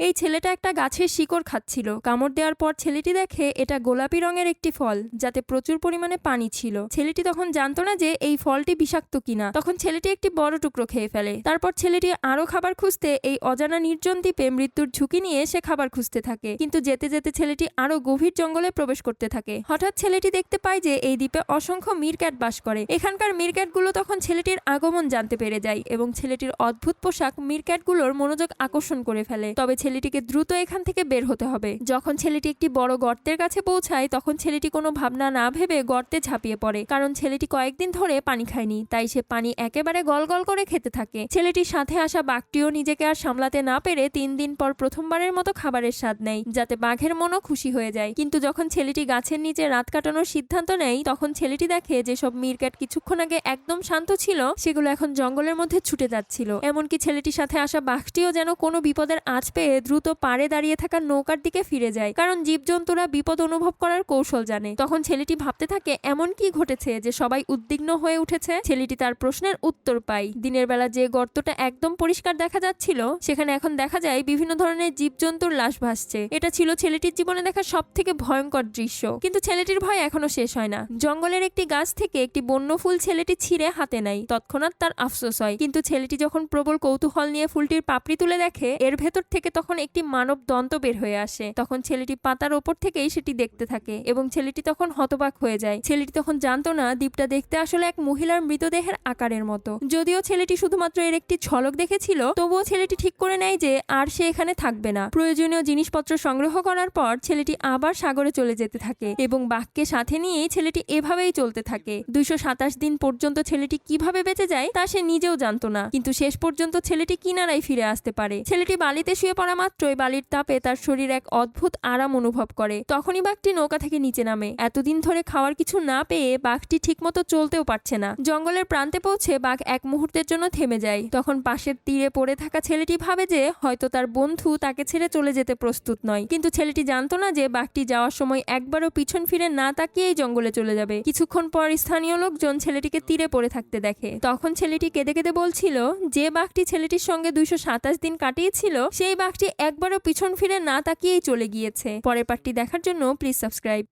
এই ছেলেটা একটা গাছের শিকড় খাচ্ছিল। কামড় দেওয়ার পর ছেলেটি দেখে এটা গোলাপি রঙের একটি ফল, যাতে প্রচুর পরিমাণে পানি ছিল। ছেলেটি তখন জানতো না যে এই ফলটি বিষাক্ত কিনা। তখন ছেলেটি একটি বড় টুকরো খেয়ে ফেলে। তারপর ছেলেটি আরও খাবার খুঁজতে এই অজানা নির্জন দ্বীপে মৃত্যুর ঝুঁকি নিয়ে সে খাবার খুঁজতে থাকে। কিন্তু যেতে যেতে ছেলেটি আরও গভীর জঙ্গলে প্রবেশ করতে থাকে। হঠাৎ ছেলেটি দেখতে পায় যে এই দ্বীপে অসংখ্য মিরক্যাট বাস করে। এখানকার মিরক্যাটগুলো তখন ছেলেটির আগমন জানতে পেরে যায় এবং ছেলেটির অদ্ভুত পোশাক মিরক্যাটগুলোর মনোযোগ আকর্ষণ করে ফেলে। তবে ছেলেটিকে দ্রুত এখান থেকে বের হতে হবে। যখন ছেলেটি একটি বড় গর্তের কাছে পৌঁছায়, তখন ছেলেটি কোনো ভাবনা না ভেবে গর্তে ঝাঁপিয়ে পড়ে, কারণ ছেলেটি কয়েকদিন ধরে পানি খায়নি, তাই সে পানি একেবারে গলগল করে খেতে থাকে। ছেলেটির সাথে আসা বাঘটিও নিজেকে আর সামলাতে না পেরে তিন দিন পর প্রথমবারের মতো খাবারের স্বাদ নেয়, যাতে বাঘের মনও খুশি হয়ে যায়। কিন্তু যখন ছেলেটি গাছের নিচে রাত কাটানোর সিদ্ধান্ত নেয়, তখন ছেলেটি দেখে যে সব মিরক্যাট কিছুক্ষণ আগে একদম শান্ত ছিল, সেগুলো এখন জঙ্গলের মধ্যে ছুটে যাচ্ছিল। এমনকি ছেলেটির সাথে আসা বাঘটিও যেন কোনো বিপদের আঁচ পেয়ে দ্রুত পাড়ে দাঁড়িয়ে থাকা নৌকার দিকে ফিরে যায়। কারণ জীবজন্তুরা বিপদ অনুভব করার কৌশল জানে। তখন ছেলেটি ভাবতে থাকে, এমন কি ঘটেছে যে সবাই উদ্বিগ্ন হয়ে উঠেছে? ছেলেটি তার প্রশ্নের উত্তর পায়। দিনের বেলা যে গর্তটা একদম পরিষ্কার দেখা যাচ্ছিল, সেখানে এখন দেখা যায় বিভিন্ন ধরনের জীবজন্তুর লাশ ভাসছে। এটা ছিল ছেলেটির জীবনে দেখা সব থেকে ভয়ঙ্কর দৃশ্য। কিন্তু ছেলেটির ভয় এখনও শেষ হয় না। জঙ্গলের একটি গাছ থেকে একটি বন্য ফুল ছেলেটি ছিঁড়ে হাতে নেয়। তৎক্ষণাৎ তার আফসোস হয়। কিন্তু ছেলেটি যখন প্রবল কৌতূহল নিয়ে ফুলটির পাপড়ি তুলে দেখে, এর ভেতর থেকে তখন একটি মানব দন্ত বের হয়ে আসে, তখন ছেলেটি পাতার ওপর থেকেই সেটি দেখতে থাকে এবং ছেলেটি তখন হতবাক হয়ে যায়। ছেলেটি তখন জানতো না দ্বীপটা দেখতে আসলে এক মহিলার মৃতদেহের আকারের মতো। যদিও ছেলেটি শুধুমাত্র এর একটি ঝলক দেখেছিল, তবুও ছেলেটি ঠিক করে নেয় যে আর সে এখানে থাকবে না। প্রয়োজনীয় জিনিসপত্র সংগ্রহ করার পর ছেলেটি আবার সাগরে চলে যেতে থাকে এবং বাঘকে সাথে নিয়ে ছেলেটি এভাবেই চলতে থাকে। দুইশো সাতাশ দিন পর্যন্ত ছেলেটি কীভাবে বেঁচে যায় তা সে নিজেও জানতো না, কিন্তু শেষ পর্যন্ত ছেলেটি কিনারায় ফিরে আসতে পারে। ছেলেটি বালিতে শুয়ে পড়া মাত্রই বালির তাপে তার শরীর এক অদ্ভুত আরাম অনুভব করে। তখনই বাঘটি নৌকা থেকে নিচে নামে। এতদিন ধরে খাওয়ার কিছু না পেয়ে বাঘটি ঠিকমতো চলতেও পারছে না। জঙ্গলের প্রান্তে পৌঁছে বাঘ এক মুহূর্তের জন্য থেমে যায়। তখন পাশের তীরে পড়ে থাকা ছেলেটি ভাবে যে, হয়তো তার বন্ধু তাকে ছেড়ে চলে যেতে প্রস্তুত নয়। কিন্তু ছেলেটি জানতো না যে, বাঘটি যাওয়ার সময় একবারও পিছন ফিরে না তাকিয়েই জঙ্গলে চলে যাবে। কিছুক্ষণ পর স্থানীয় লোকজন ছেলেটিকে তীরে পড়ে থাকতে দেখে। তখন ছেলেটি কেঁদে কেঁদে বলছিল, যে বাঘটি ছেলেটির সঙ্গে দুইশো সাতাশ দিন কাটিয়েছিল, সেই বাঘটি একবারও পিছন ফিরে না তাকিয়েই চলে গিয়েছে। পরের পার্টটি দেখার জন্য প্লিজ সাবস্ক্রাইব